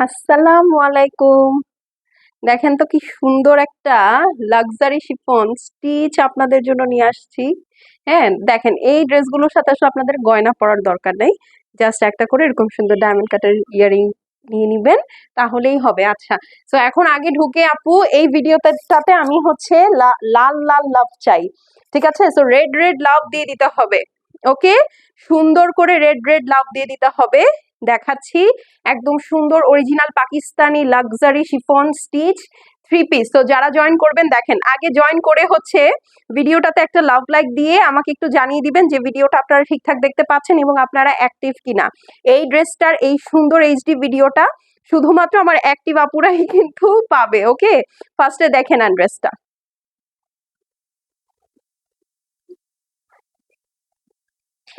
আসসালামু আলাইকুম দেখেন তো কি সুন্দর একটা লাক্সারি শিফন স্টিচ আপনাদের জন্য নিয়ে আসছি। হ্যাঁ দেখেন এই ড্রেসগুলোর সাথে আসলে আপনাদের গয়না পরার দরকার নেই। জাস্ট একটা করে এরকম সুন্দর ডায়মন্ড কাটার ইয়ারিং নিয়ে নিবেন, তাহলেই হবে। আচ্ছা তো এখন আগে ঢুকে আপু, এই ভিডিওটাতে আমি হচ্ছে লাল লাল লাভ চাই। ঠিক আছে? সো রেড রেড লাভ দিয়ে দিতে হবে। ওকে সুন্দর করে রেড রেড লাভ দিয়ে দিতে হবে। দেখাচ্ছি। একদম সুন্দর original Pakistani luxury chiffon stitch three piece তো যারা জয়েন করবেন, দেখেন, আগে জয়েন করে হচ্ছে ভিডিওটাতে একটা লাভ লাইক দিয়ে আমাকে একটু জানিয়ে দিবেন যে ভিডিওটা আপনারা ঠিকঠাক দেখতে পাচ্ছেন এবং আপনারা অ্যাক্টিভ কিনা। এই ড্রেসটার এই সুন্দর এইচডি ভিডিওটা শুধুমাত্র আমার অ্যাক্টিভ আপুরাই কিন্তু পাবে ওকে ফার্স্টে দেখেন আন ড্রেসটা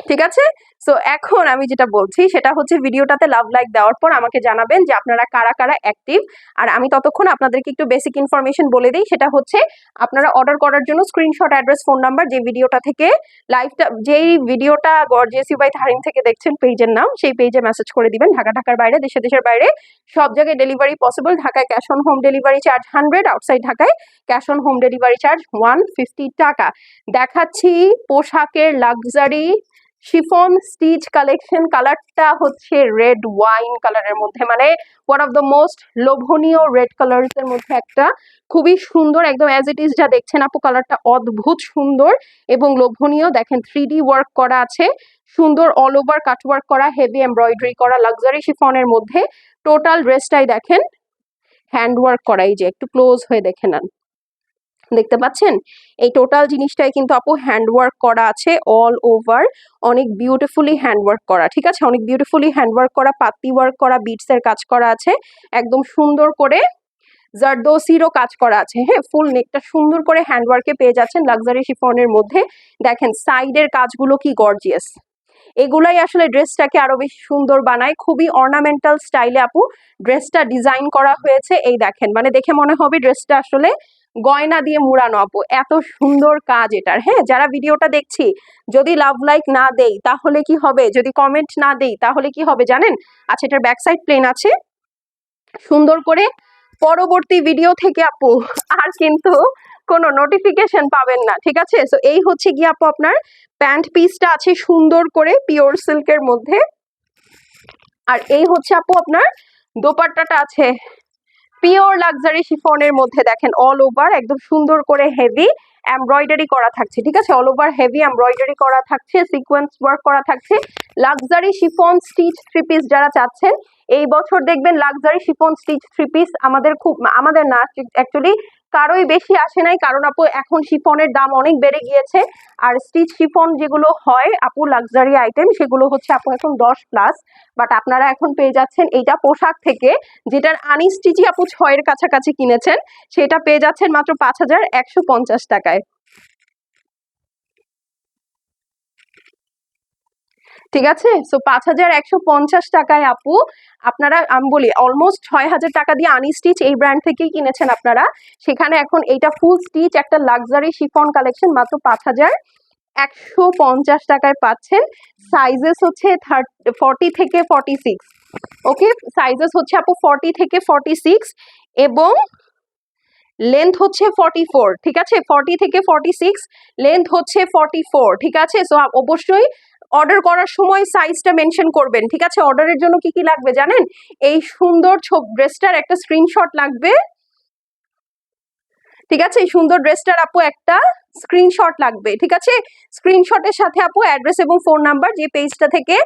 ঠিক আছে? সো এখন আমি যেটা বলছি, সেটা হচ্ছে ভিডিওটাতে লাভ লাইক দেওয়ার পর আমাকে জানাবেন যে আপনারা কারা কারা অ্যাক্টিভ আর আমি ততক্ষণ আপনাদেরকে একটু বেসিক ইনফরমেশন বলে দিই, সেটা হচ্ছে আপনারা অর্ডার করার জন্য স্ক্রিনশট অ্যাড্রেস ফোন নাম্বার যে ভিডিওটা থেকে লাইভটা যেই ভিডিওটা গর্জিয়াসি বাই থারিম থেকে দেখছেন পেজের নাম, সেই পেজে মেসেজ করে দিবেন। ঢাকা, ঢাকার বাইরে দেশে দেশের বাইরে। সব জায়গায় ডেলিভারি পসিবল ঢাকায় cash on home delivery charge hundred outside ঢাকায় cash on home delivery charge one fifty টাকা। দেখাচ্ছি পোশাকের লাক্সারি শিফন স্টিচ কালেকশন কালারটা হচ্ছে রেড ওয়াইন কালারের মধ্যে মানে ওয়ান অফ দ্য মোস্ট লোভনীয় রেড কালার্স এর মধ্যে একটা। খুবই সুন্দর, একদম অ্যাজ ইট ইজ যা দেখছেন আপু, কালারটা অদ্ভুত সুন্দর এবং লোভনীয়। দেখেন থ্রি ওয়ার্ক করা আছে, সুন্দর অল ওভার কাটওয়ার্ক করা হেভি এমব্রয়ডারি করা লাক্সারি শিফনের মধ্যে। টোটাল ড্রেসটাই দেখেন হ্যান্ড ওয়ার্ক করা, এই যে একটু ক্লোজ হয়ে দেখে নেন। দেখতে পাচ্ছেন? এই টোটাল জিনিসটাই কিন্তু আপু হ্যান্ড ওয়ার্ক করা আছে অল ওভার অনেক বিউটিফুলি হ্যান্ড ওয়ার্ক করা, ঠিক আছে? অনেক বিউটিফুলি হ্যান্ড ওয়ার্ক করা পাতি ওয়ার্ক করা বিটস এর কাজ করা আছে, একদম সুন্দর করে জারদোসিরও কাজ করা আছে হ্যাঁ? ফুল নেকটা সুন্দর করে হ্যান্ড ওয়ার্কে পেয়ে যাচ্ছেন লাক্সারি শিফনের মধ্যে। দেখেন সাইডের কাজগুলো কি গর্জিয়াস এগুলাই আসলে ড্রেসটাকে আরও বেশি সুন্দর বানায়, খুবই অর্নামেন্টাল স্টাইলে আপু ড্রেসটা ডিজাইন করা হয়েছে, এই দেখেন মানে দেখে মনে হবে ড্রেসটা আসলে গয়না দিয়ে মুড়ানো, আপু। এত সুন্দর কাজ এটার হ্যাঁ? যারা ভিডিওটা দেখছি, যদি লাভ লাইক না দেই, তাহলে কি হবে? যদি কমেন্ট না দেই, তাহলে কি হবে জানেন? আচ্ছা এটার ব্যাক সাইড প্লেন আছে। সুন্দর করে পরবর্তী ভিডিও থেকে, আপু, আর কিন্তু কোনো নোটিফিকেশন পাবেন না, ঠিক আছে? সো এই হচ্ছে গিয়ে, আপু, আপনার প্যান্ট পিসটা আছে সুন্দর করে পিওর সিল্কের মধ্যে। আর এই হচ্ছে, আপু, আপনার দোপাট্টাটা আছে। পিওর লাক্সারি শিফনের মধ্যে দেখেন অল ওভার একদম সুন্দর করে হেভি এমব্রয়ডারি করা থাকছে, ঠিক আছে? অল ওভার হেভি এমব্রয়ডারি করা থাকছে সিকোয়েন্স ওয়ার্ক করা থাকছে। Luxury chiffon stitch three piece যারা চাচ্ছেন, এই বছর দেখবেন luxury chiffon stitch three piece আমাদের খুব, আমাদের না অ্যাকচুয়ালি কারোই বেশি আসে নাই। কারণ আপু, এখন শিফনের দাম অনেক বেড়ে গিয়েছে। আর স্টিচ শিফন যেগুলো হয়, আপু লাক্সারি আইটেম সেগুলো হচ্ছে আপু এখন দশ প্লাস বাট আপনারা এখন পেয়ে যাচ্ছেন এইটা পোশাক থেকে, যেটার আনস্টিচই আপু ছয়ের কাছাকাছি কিনেছেন। সেটা পেয়ে যাচ্ছেন মাত্র পাঁচ হাজার একশো পঞ্চাশ টাকায়। ঠিক আছে? সো পাঁচ হাজার একশো পঞ্চাশ টাকায় আপু, আপনারা, আমি বলি অলমোস্ট ছয় হাজার টাকা দিয়ে আনি স্টিচ এই ব্র্যান্ড থেকেই কিনেছেন আপনারা। সেখানে এখন এইটা ফুল স্টিচ একটা লাক্সারি শিফন কালেকশন মাত্র পাঁচ হাজার একশো পঞ্চাশ টাকায় পাচ্ছেন। সাইজেস হচ্ছে থার্ট ফর্টি থেকে ফর্টি সিক্স ওকে সাইজেস হচ্ছে আপু ফর্টি থেকে ফর্টি সিক্স এবং লেন্থ হচ্ছে ফর্টি ফোর ঠিক আছে? ফর্টি থেকে ফর্টি সিক্স লেন্থ হচ্ছে ফর্টি ফোর ঠিক আছে? সো অবশ্যই অর্ডার করার সময় সাইজটা মেনশন করবেন, ঠিক আছে? অর্ডারের জন্য কি কি লাগবে জানেন? এই সুন্দর ড্রেসটার একটা স্ক্রিনশট লাগবে। ঠিক আছে? এই সুন্দর ড্রেসটার আপু একটা স্ক্রিনশট লাগবে, ঠিক আছে? স্ক্রিনশটের সাথে আপু অ্যাড্রেস এবং ফোন নাম্বার যে পেজটা থেকে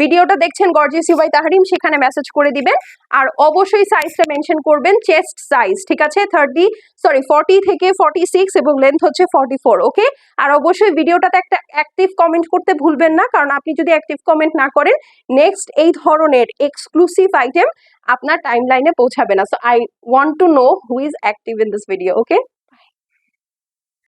ভিডিওটা দেখছেন গর্জিয়াস ইউবাই তাহারিম, সেখানে মেসেজ করে দিবেন। আর অবশ্যই সাইজটা মেনশন করবেন চেস্ট সাইজ ঠিক আছে? থার্টি সরি ফর্টি থেকে ফর্টি সিক্স এবং লেন্থ হচ্ছে ফর্টি ফোর ওকে আর অবশ্যই ভিডিওটাতে একটা অ্যাক্টিভ কমেন্ট করতে ভুলবেন না, কারণ আপনি যদি অ্যাক্টিভ কমেন্ট না করেন নেক্সট এই ধরনের এক্সক্লুসিভ আইটেম আপনার টাইম লাইনে পৌঁছাবে না। So I want to know who is active in this video okay